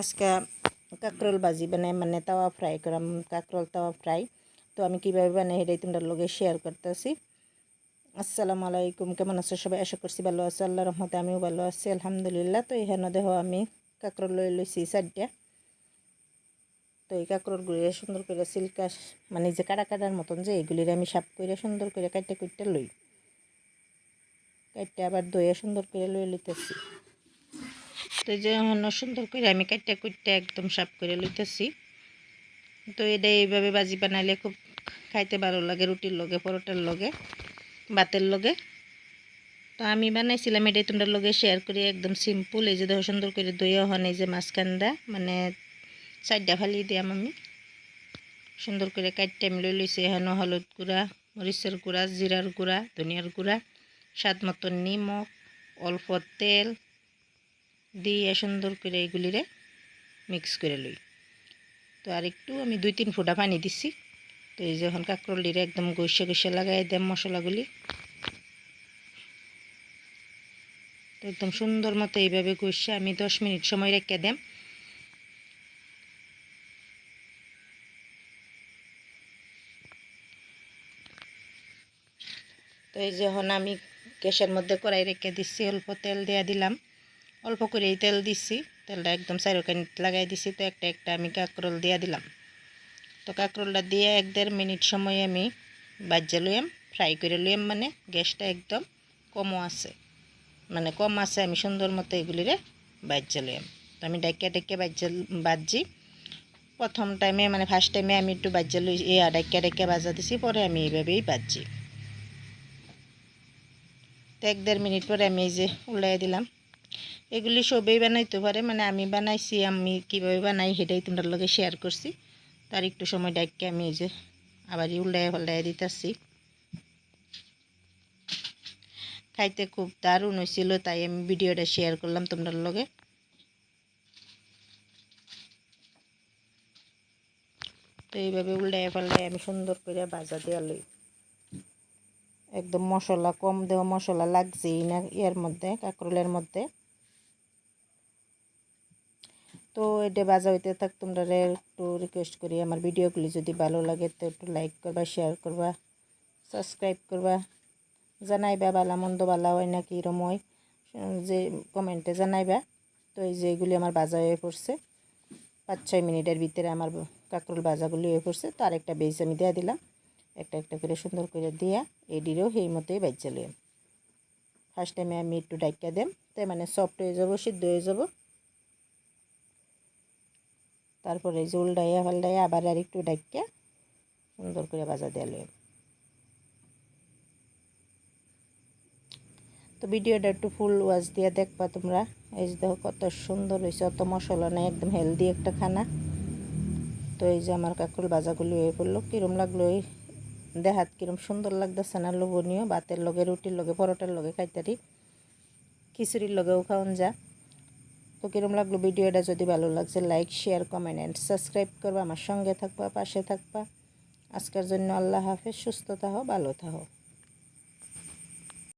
আজকে কাঁকরোল বাজি বানাই মানে তাওয়া ফ্রাই করাম, কাঁকরোল তাওয়া ফ্রাই তো আমি কীভাবে বানাই সেটাই তোমরা লগে শেয়ার করতেছি। আসসালামু আলাইকুম, কেমন আছো সবাই? আশা করছি ভালো আছো আল্লাহ রহমতে আমিও ভালো আছি, আলহামদুলিল্লাহ। তো এখানে দেখো আমি কাঁকরোল লই লইছি চারটা। তো এই কাঁকরোলগুলি সুন্দর করে সিল্কা মানে যে কাটা কাটার মতন যে এইগুলির আমি সাপ করে সুন্দর করে কাটতে কুটতে লই। কাটতে আবার দইয়ে সুন্দর করে লই লইতেছি। এই যে অন্য সুন্দর করে আমি কাটটা কুটটা একদম সাপ করে লইতেছি। তো এটা এইভাবে বাজি বানাইলে খুব খাইতে ভালো লাগে, রুটির লগে, পরোটার লগে, ভাতের লগে। তো আমি বানাইছিলাম এটাই তোমরা লগে শেয়ার করি, একদম সিম্পল এই যে দেখো, সুন্দর করে দইয়া হন এই যে মাঝখানটা মানে চারটা ফালি দিয়াম আমি। সুন্দর করে কাটতে আমি লই লইছি, এখানে হলুদ গুঁড়া, মরিচের গুঁড়া, জিরার গুঁড়া, ধনিয়ার গুঁড়া, স্বাদ মতো নিমখ অল্প তেল দিয়ে সুন্দর করে এগুলিরে মিক্স করে লই। তো আর একটু আমি দুই তিন ফোঁটা পানি দিছি। তো এই যখন কাঁকরোলিরে একদম গৈসে গৈসে লাগাই দেম মশলাগুলি। তো একদম সুন্দর মতো এইভাবে গৈসে আমি দশ মিনিট সময় রেখে দেম তো এই যখন আমি গ্যাসের মধ্যে কড়াই রেখে দিচ্ছি অল্প তেল দেওয়া দিলাম। অল্প করেই তেল দিচ্ছি তেলটা একদম চারোখানি লাগাই দিছি। তো একটা একটা আমি কাঁকরোল দিয়ে দিলাম। তো কাঁকরোলটা দিয়ে এক দেড় মিনিট সময় আমি বাজ্যা লইয়াম, ফ্রাই করে লইয়াম মানে গ্যাসটা একদম কমও আছে। মানে কম আছে, আমি সুন্দর মতো এগুলিরে বাজ্যা লইয়াম। তো আমি ডাইকা ডাইকা বাজ্যা বাজি প্রথম টাইমে মানে ফার্স্ট টাইমে আমি একটু বাজ্যা লই এ ডাইকা ডাইকা বাজা দিছি, পরে আমি এইভাবেই বাজি তো এক দেড় মিনিট পরে আমি এই যে উল্লাই দিলাম। এগুলি সবেই বানাইতে পারে। মানে আমি বানাইছি, আমি কীভাবে বানাই সেটাই তোমরা লগে শেয়ার করছি। তার একটু সময় ডাককে আমি যে আবার উল্টায় পাল্টায় দিতেছি। খাইতে খুব দারুণ হয়েছিল তাই আমি ভিডিওটা শেয়ার করলাম তোমরা লগে। তো এইভাবে উল্টায় পাল্টায় আমি সুন্দর করে বাজা দেওয়া লই। একদম মশলা কম দেওয়া মশলা লাগছেই না ইয়ার মধ্যে, কাঁকরোলের মধ্যে। তো এটা বাজা হইতে থাক তোমরা একটু রিকোয়েস্ট করি, আমার ভিডিওগুলি যদি ভালো লাগে তো একটু লাইক করবা শেয়ার করবা সাবস্ক্রাইব করবা। জানাইবা বালা মন্দ বালা হয় নাকি রময় যে কমেন্টে জানাইবা। তো এই যে এগুলি আমার বাজা হয়ে পড়ছে পাঁচ ছয় মিনিটের ভিতরে আমার কাঁকরোল বাজাগুলি হয়ে পড়ছে, তো আরেকটা বেজ আমি দেওয়া দিলাম। একটা একটা করে সুন্দর করে দিয়া এডিরও সেই মতোই বাজ্যা ফার্স্ট টাইমে আমি একটু ডাইকা দেম তাই মানে সফট হয়ে যাব, সিদ্ধ হয়ে যাব। তারপরে জোল ডাইয়া ফালডাইয়া আবার আর একটু ডাইকা সুন্দর করে বাজা দেওয়া লিয়াম তো ভিডিওটা একটু ফুল ওয়াজ দিয়ে দেখবা তোমরা। এই যে দেখো কত সুন্দর হয়েছে অত মশলা নেই, একদম হেলদি একটা খানা। তো এই যে আমার কাকুর বাজাগুলি হয়ে পড়ল। কীরম লাগল এই? দেহাত কীরম সুন্দর লাগতেছে না, লোভনীয়। ভাতের লগে, রুটির লগে, পরোটার লগে, খাইতারি। খিচুড়ির লগেও খাওয়ান যা। তো কীরম লাগল ভিডিওটা? যদি ভালো লাগছে like share comment and subscribe করবা। আমার সঙ্গে থাকবা, পাশে থাকবা। আজকের জন্য আল্লাহ হাফেজ, সুস্থ থাহো, ভালো থাকো